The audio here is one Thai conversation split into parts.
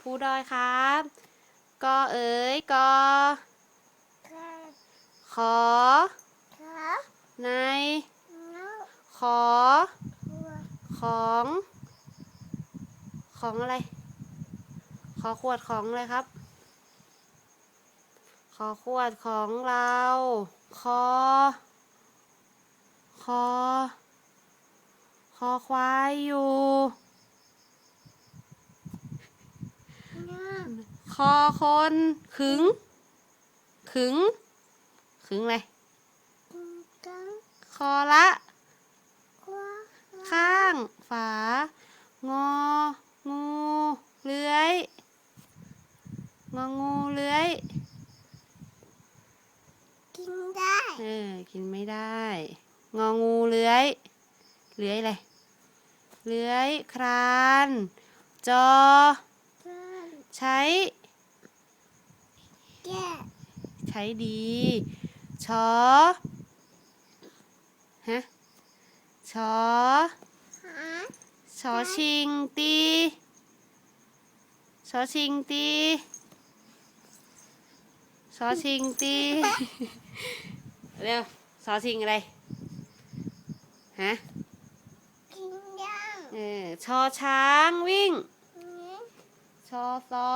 ภูดอยครับกอเอ๋ยกอครับขอครับในน้องขอตัวของ ของอะไร ขอขวดของอะไรครับ ขอขวดของเรา คอ คอ คอควายอยู่ น้อง คอคนขึงขึงขึงอะไรกังคอละกวาข้าง ฝา งอ งูเลื้อย งองูเลื้อย กินได้ เออ กินไม่ได้ งองูเลื้อย เลื้อยอะไร เลื้อยคราน จอกัน ใช้ แก่ใช้ดีชอฮะชอหาชอชิงตีชอชิงตีชอชิงตีเร็วชอชิงอะไรฮะกินยังเออชอช้างวิ่งนี่ ชอซอ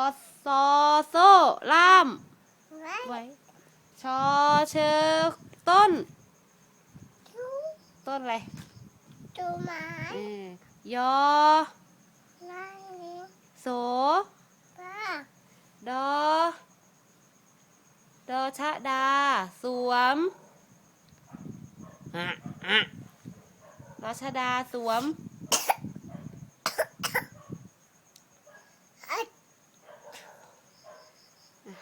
ซอโซ่ล่ามไว้ไว้ชอเชอต้นทุต้นอะไรตัวไม้เออยอไล่เลี้ยงโสปลาดอ ดอชะดา สวมอะอะดอชะดาสวม ไอ้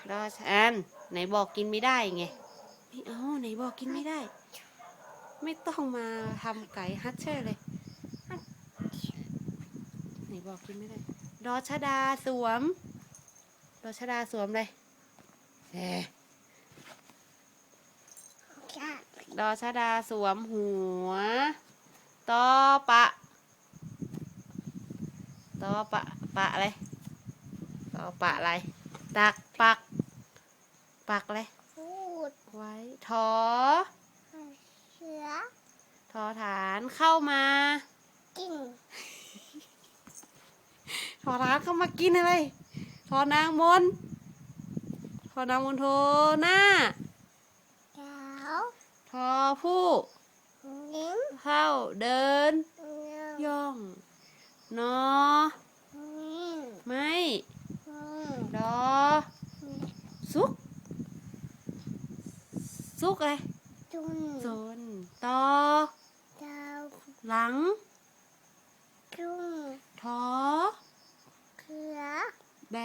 อะดอชอันไหนบอกกินไม่ได้ไงไม่เอาไหนบอกกินไม่ได้ ไม่ต้องมาทำไก่ฮัทเชอร์เลยไหนบอกกินไม่ได้ดอชะดาสวมดอชะดาสวมเลยเอ๊ะกัดดอชะดาสวมหัวตอปะตอปะปะอะไรตอปะอะไร ตักปัก ปักอะไรพูดไว้ทอเสือทอฐานเข้ามา กินทอฐานเข้ามากินอะไรทอนางมนทอนางมนโทหน้าเจ้าทอผู้นิ้งเข้าเดินเนื้ย่องนอ นิ้ง ไม่ อืม ดอ ซุก ซุกอะไรจุนโซนตอเจ้าหลังจุงทอเขือแบ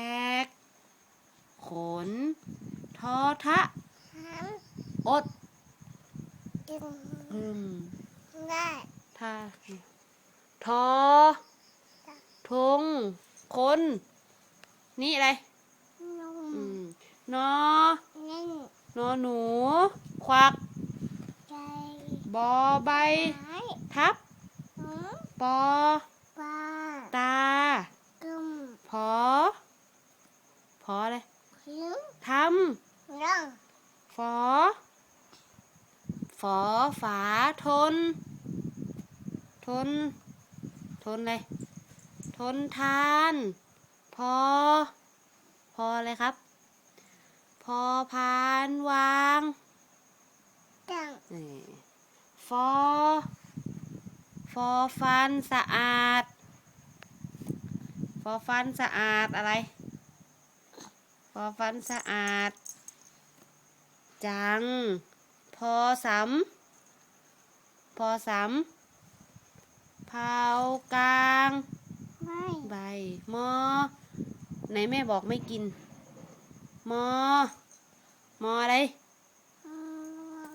ก ขน ทอทะหันอดกินอืมได้ทาทอทงคน นี่อะไรนุ่มอืมนอ นิ่งนอหนู ควักใจบอใบ ไม้ทับ หืมปอ ปลาตา กึมพอ พออะไรหิวทรังำฝอฝอฝาทน ทน ทนอะไรทนทาน พอ พออะไรครับ พอพานวางจังนี่ฟอ ฟอฟันสะอาด ฟอฟันสะอาดอะไร ฟอฟันสะอาด จัง พอสำพอสำเผากลางไม่ใบ มอ ไหนแม่บอกไม่กิน มอ มออะไรอื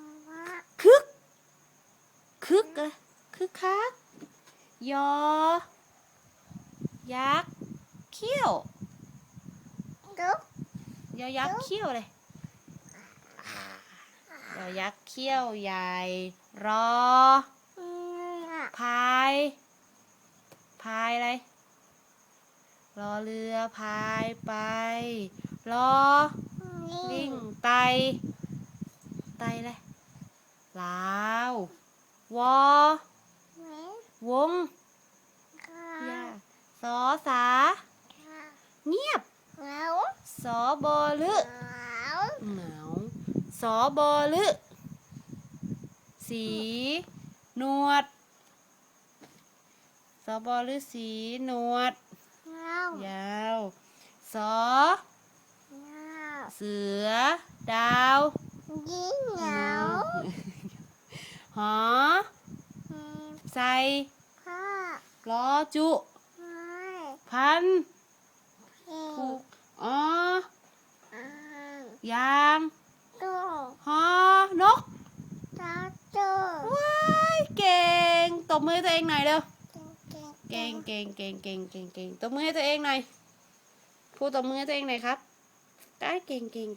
มวะคึก คึกอะไรคึกคัก ยอ ยักษ์ เขี้ยวดุ๊กยอยักษ์เขี้ยวเลยยอยักษ์เขี้ยวใหญ่ รออืมอะพาย พายอะไรพ รอเรือพายไปรอลิงไต ไตเลยลาววอวงยาสอสา เงียบสอบอลึเหงาสอบอลึสีนวดสอบอลึสีนวด แล้ว ยาว สอ แล้ว เสือ ดาวยิ่งเหงาหออืมใส่ข้าลอจุไม่พันเพียผูงกอ๋ออ่างยางตู้ฮอนกตาตู้ว้ายเก่งตบมือให้ตัวเองหน่อยเร็วเก่งเก่งเก่งเก่งเก่งเก่งเก่งตบมือให้ตัวเองหน่อยพูดตบมือให้ตัวเองหน่อยครับ ได้เก่งเก่งเก่ง